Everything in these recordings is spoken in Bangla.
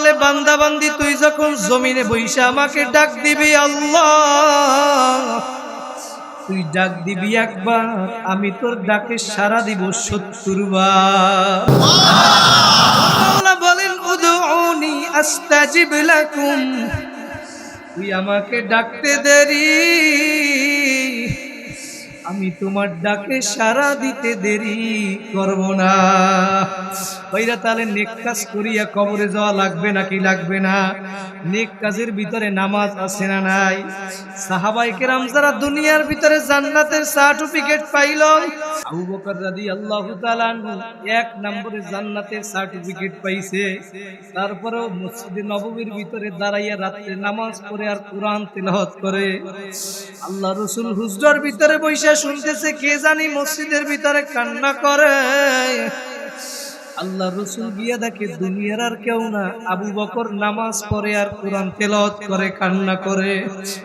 বলে, বান্দা, বান্দি, তুই যখন জমিনে বইসা আমাকে ডাক দিবি আল্লাহ। তুই ডাক দিবি একবার, আমি তোর ডাকে সারা দিব সত্তর বলেন, উদউনি আস্তাজিব লাকুম। তুই আমাকে ডাকতে দেরি। আমি তোমার ডাকে সারা দিতে দেরি করব না। ওইরা তাহলে নেক কাজ করিয়া কবরে যাওয়া লাগবে নাকি লাগবে না? নেক কাজের ভিতরে নামাজ আছে না নাই? সাহাবাই কেরাম যারা দুনিয়ার ভিতরে জান্নাতের সার্টিফিকেট পাইল, আবু বকর তাআলা আনহু এক নম্বরে জান্নাতের সার্টিফিকেট পাইছে। তারপরেও মসজিদে নববীর ভিতরে দাঁড়াইয়া রাত্রে নামাজ পড়ে আর কোরআন তেলাওয়াত করে। আল্লাহ রসুল হুজরার ভিতরে বৈশা শুনতেছে, কে জানি মসজিদের ভিতরে কান্না করে। আল্লাহ রসুল গিয়া দেখে, দুনিয়ার আর কেউ না। আবু বকর নামাজ পড়ে আর কোরআন তেলাওয়াত করে, কান্না করে।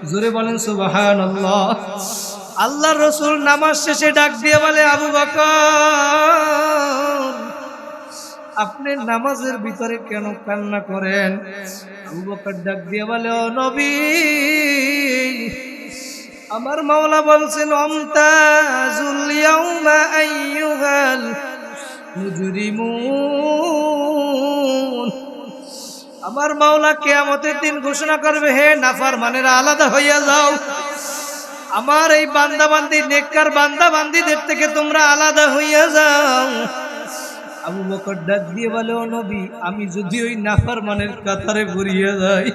জোরে বলেন সুবাহান আল্লাহ আল্লাহ রসুল নামাজ শেষে ডাক দিয়ে বলে, আবু বকর, আপনি নামাজের ভিতরে কেন কান্না করেন? আবু বকর ডাক দিয়ে বলে, ও নবী আমার মাওলা বলছেন আমার মাওলা কেয়ামতের দিন ঘোষণা করবে, হে নাফার মানেরা আলাদা হইয়া যাও। আমার এই বান্দা বান্দি নেককার বান্দা বান্দিদের থেকে তোমরা আলাদা হইয়া যাও। আবু বকর ডাক দিয়ে বলে, ও নবী, আমি যদি ওই নাফার মানের কাতারে ভরিয়ে যাই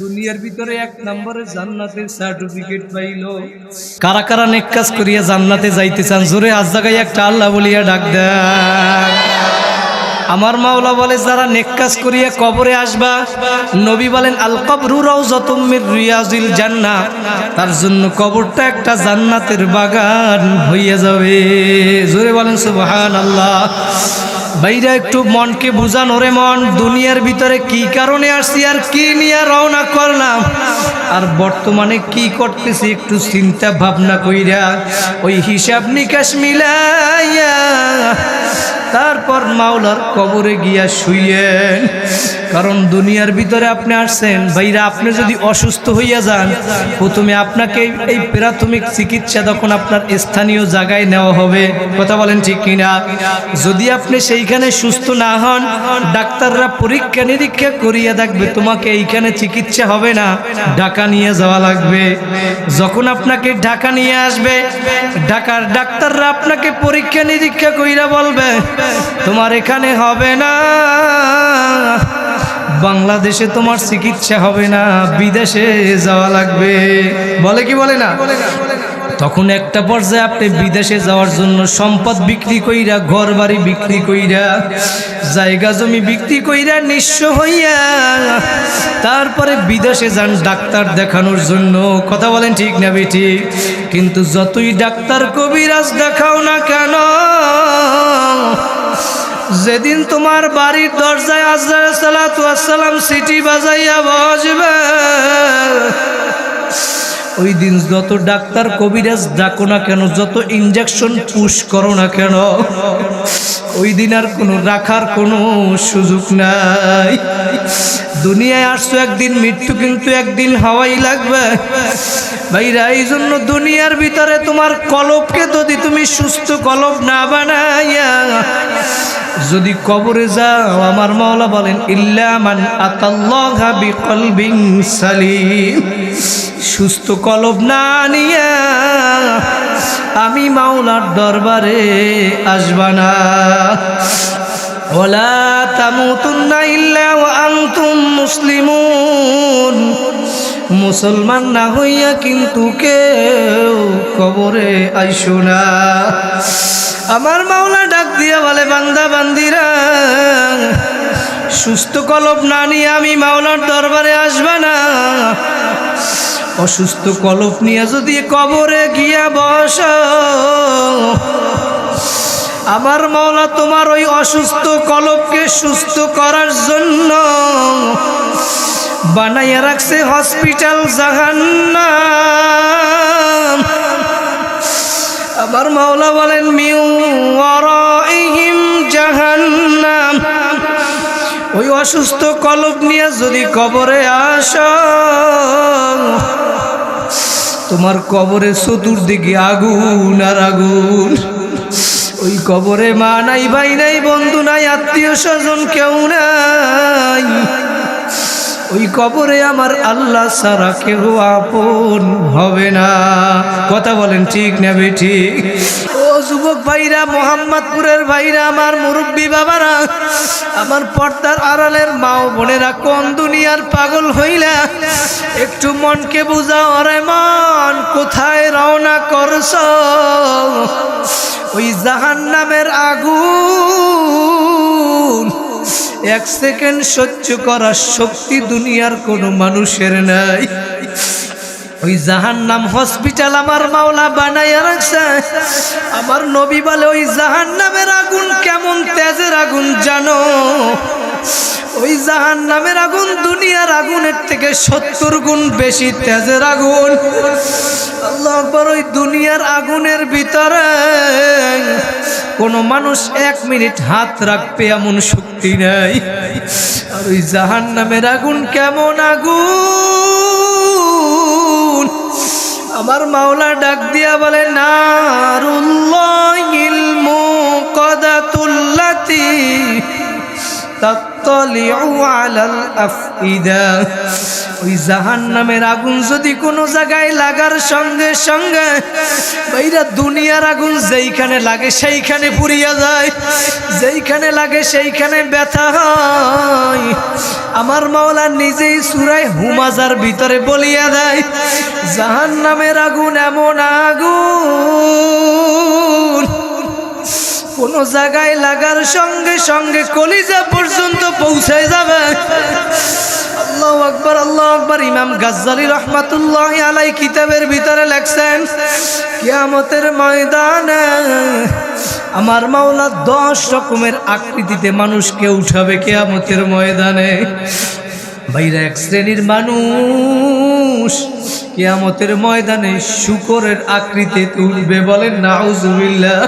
দুনিয়ার ভিতরে এক নম্বরে জান্নাতের সার্টিফিকেট পাইলো। কারা কারা নেক কাজ করিয়া জান্নাতে যাইতে চান, জোরে আজ জায়গায় একটা আল্লাহ বলিয়া ডাক দেন। আমার মাওলা বলে, যারা নেক কাজ করিয়া কবরে আসবা, নবী বলেন আল কবরু রাউজাতুম মির রিয়াজিল জান্না তার জন্য কবরটা একটা জান্নাতের বাগান হইয়া যাবে। জোরে বলেন, সুবহানাল্লাহ। ভাইরা একটু মনকে বুঝান, ওরে মন, দুনিয়ার ভিতরে কি কারণে আসছি আর কি নিয়ে রওনা করলাম? আর বর্তমানে কি করতেছি একটু চিন্তা ভাবনা কইরা, ওই হিসাব নিকাশ মিলাইয়া তারপর মাওলার কবরে গিয়া শুইয়েন। কারণ দুনিয়ার ভিতরে আপনি আসছেন, ভাইরা, আপনি যদি অসুস্থ হইয়া যান, প্রথমে আপনাকে এই- প্রাথমিক চিকিৎসা তখন আপনার স্থানীয় জায়গায় নেওয়া হবে। কথা বলেন ঠিক কিনা? যদি আপনি সেইখানে সুস্থ না হন, ডাক্তাররা পরীক্ষা নিরীক্ষা করিয়া দেখবে তোমাকে এইখানে চিকিৎসা হবে না, ঢাকা নিয়ে যাওয়া লাগবে। যখন আপনাকে ঢাকা নিয়ে আসবে, ঢাকার ডাক্তাররা আপনাকে পরীক্ষা নিরীক্ষা কইরা বলবে, তোমার এখানে হবে না। বাংলাদেশে তোমার চিকিৎসা হবে না, বিদেশে যাওয়া লাগবে। বলে কি বলে না? তখন একটা পর্যায়ে আপনি বিদেশে যাওয়ার জন্য সম্পদ বিক্রি কইরা ঘর বাড়ি বিক্রি কইরা, জায়গা জমি বিক্রি কইরা নিঃস্ব হইয়া তারপরে বিদেশে যান ডাক্তার দেখানোর জন্য। কথা বলেন ঠিক না বেটি? কিন্তু যতই ডাক্তার কবিরাজ দেখাও না কেন যেদিন তোমার বাড়ির দরজায় আজরাইল সালাতু আসসালাম সিটি বাজাইয়া বসবে ওই দিন যত ডাক্তার কবিরাজ ডাকো না কেন, যত ইঞ্জেকশন পুশ করো না কেন ওই দিন আর কোনো রাখার কোনো সুযোগ নাই। দুনিয়ায় আসছো একদিন, মৃত্যু কিন্তু একদিন হাওয়াই লাগবে। ভাইরা এই জন্য দুনিয়ার ভিতরে তোমার কলবকে যদি তুমি সুস্থ কলব না বানাইয়া যদি কবরে যাও, আমার মাওলা বলেন ইল্লামান আতাল্লাহা বিকলবিন সালিম। সুস্থ কলব না নিয়া আমি মাওলার দরবারে আসবা না। ওলা তামুতুন্না ইল্লা ওয়া আনতুম মুসলিমুন। মুসলমান না হইয়া কিন্তু কেউ কবরে আইসো না। আমার মাওলা ডাক দিয়া বলে, বান্দা, বান্দিরা, সুস্থ কলব না নিয়ে আমি মাওলার দরবারে আসবা না। অসুস্থ কলপ নিয়ে যদি কবরে গিয়া বস, আমার মাওলা তোমার ওই অসুস্থ কলবকে সুস্থ করার জন্য বানাইয়া রাখছে হসপিটাল জাহান্নাম। আমার মাওলা বলেন মিউ ওয়ারাইহিম জাহান্নাম। ওই অসুস্থ কলব নিয়ে যদি কবরে আস, তোমার কবরে চতুর্দিকে আগুন আর আগুন। ওই কবরে মা নাই, ভাই নাই, বন্ধু নাই, আত্মীয় স্বজন কেউ নাই। ওই কবরে আমার আল্লাহ সারা কেউ আপন হবে না। কথা বলেন ঠিক না ঠিক? ও যুবক ভাইরা, মোহাম্মদপুরের ভাইরা, আমার মুরব্বী বাবারা, আমার পর্দার আড়ালের মাও বোনেরা, কোন দুনিয়ার পাগল হইলা? একটু মনকে বুঝাও রে মন, কোথায় রওনা করছ? ওই জাহান নামের আগুন এক সেকেন্ড সহ্য করার শক্তি দুনিয়ার কোনো মানুষের নাই। ওই জাহান নাম হসপিটাল আমার মাওলা বানাইয়া রাখছে। আমার নবী বলে, ওই জাহান নামের আগুন কেমন তেজের আগুন জানো? ওই জাহান নামের আগুন থেকে সত্তর গুণ, বেশি তেজের আগুন। আল্লাহ আকবার, ওই দুনিয়ার আগুনের ভিতরে কোনো মানুষ এক মিনিট হাত রাখবে এমন শক্তি নাই। আর ওই জাহান নামের আগুন কেমন আগুন? আমার মাওলা ডাক দিয়া বলে মুকাদাতুল্লাতি তাত্তালিউ আলাল আফইদা। ওই জাহান নামের আগুন যদি কোনো জায়গায় লাগার সঙ্গে সঙ্গে বাইরা দুনিয়ার আগুন যেইখানে লাগে সেইখানে পুড়িয়া যায়, যেইখানে লাগে সেইখানে ব্যথা হয়। আমার মাওলা নিজেই সুরায় হুমাজার ভিতরে বলিয়া দেয় জাহান নামের আগুন এমন আগুন, কোন জায়গায় লাগার সঙ্গে সঙ্গে কলিজা পর্যন্ত পৌঁছে যাবে। আল্লাহ আকবর আল্লাহ আকবর। ইমাম গাজ্জালি রহমাতুল্লাহ আলাই কিতাবের ভিতরে লেখছেন, কিয়ামতের ময়দানে আমার মাওলা দশ রকমের আকৃতিতে মানুষকে উঠাবে কেয়ামতের ময়দানে। বাইরে এক শ্রেণির মানুষ কেয়ামতের ময়দানে শুকরের আকৃতি তুলবে বলেন, নাউজুবিল্লাহ।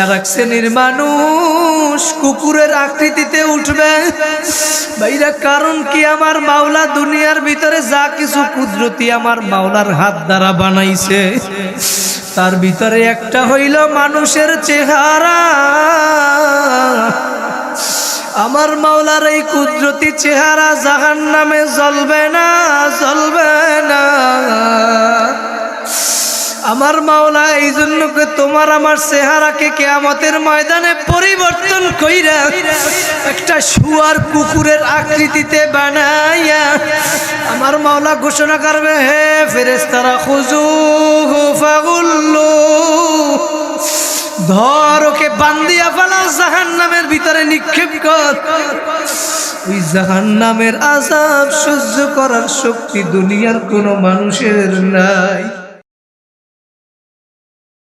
আর এক শ্রেণির মানুষ কুকুরের আকৃতিতে উঠবে। ভাইরা কারণ কি আমার মাওলা দুনিয়ার ভিতরে যা কিছু কুদরতি আমার মাওলার হাত দ্বারা বানাইছে, তার ভিতরে একটা হইল মানুষের চেহারা। আমার মাওলার এই কুদরতি চেহারা জাহান নামে জ্বলবে না জ্বলবে না। আমার মাওলা এই জন্য তোমার আমার চেহারাকে কেয়ামতের ময়দানে পরিবর্তন কইরা একটা শুয়ার কুকুরের আকৃতিতে বানাইয়া আমার মাওলা ঘোষণা করবে, হে ফেরেস্তারা খুজু ফাগুল্লু। ধর ওকে বান্দিয়া ফেলা জাহান নামের ভিতরে নিক্ষেপ কর। ওই জাহান নামের আজাব সহ্য করার শক্তি দুনিয়ার কোনো মানুষের নাই।